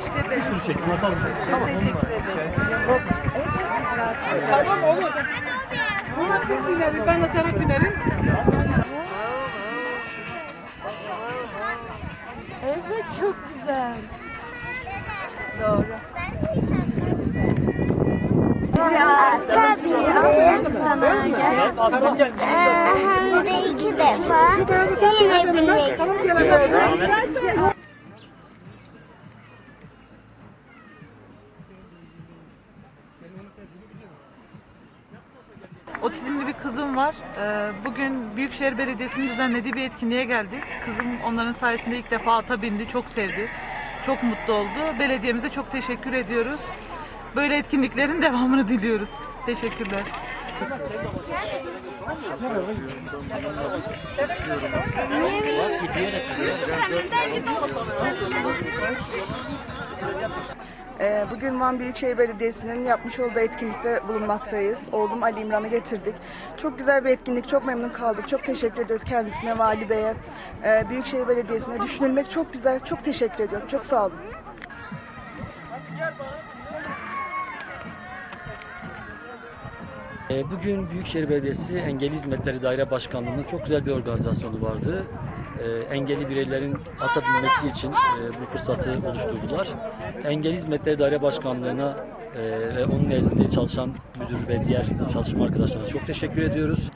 İşte benim. Çekim atalım. Teşekkür ederim. Tamam olur. Buna biz binelim. Ben de Serap binerim. Evet çok güzel. Doğru. Tabii sana iki defa binmek istiyorum. Otizmli bir kızım var. Ee, Bugün Büyükşehir Belediyesi'nin düzenlediği bir etkinliğe geldik. Kızım onların sayesinde ilk defa ata bindi, çok sevdi. Çok mutlu oldu. Belediyemize çok teşekkür ediyoruz. Böyle etkinliklerin devamını diliyoruz. Teşekkürler. Ee, Bugün Van Büyükşehir Belediyesi'nin yapmış olduğu etkinlikte bulunmaktayız. Oğlum Ali İmran'ı getirdik. Çok güzel bir etkinlik, çok memnun kaldık. Çok teşekkür ediyoruz kendisine, Vali Bey'e, e, Büyükşehir Belediyesi'ne. Düşünülmek çok güzel, çok teşekkür ediyorum. Çok sağ olun. Ee, Bugün Büyükşehir Belediyesi Engelli Hizmetleri Daire Başkanlığı'nın çok güzel bir organizasyonu vardı. Ee, Engelli bireylerin ata binmesi için e, bu fırsatı oluşturdular. Engelli Hizmetleri Daire Başkanlığı'na e, ve onun nezdinde çalışan müdür ve diğer çalışma arkadaşlarına çok teşekkür ediyoruz.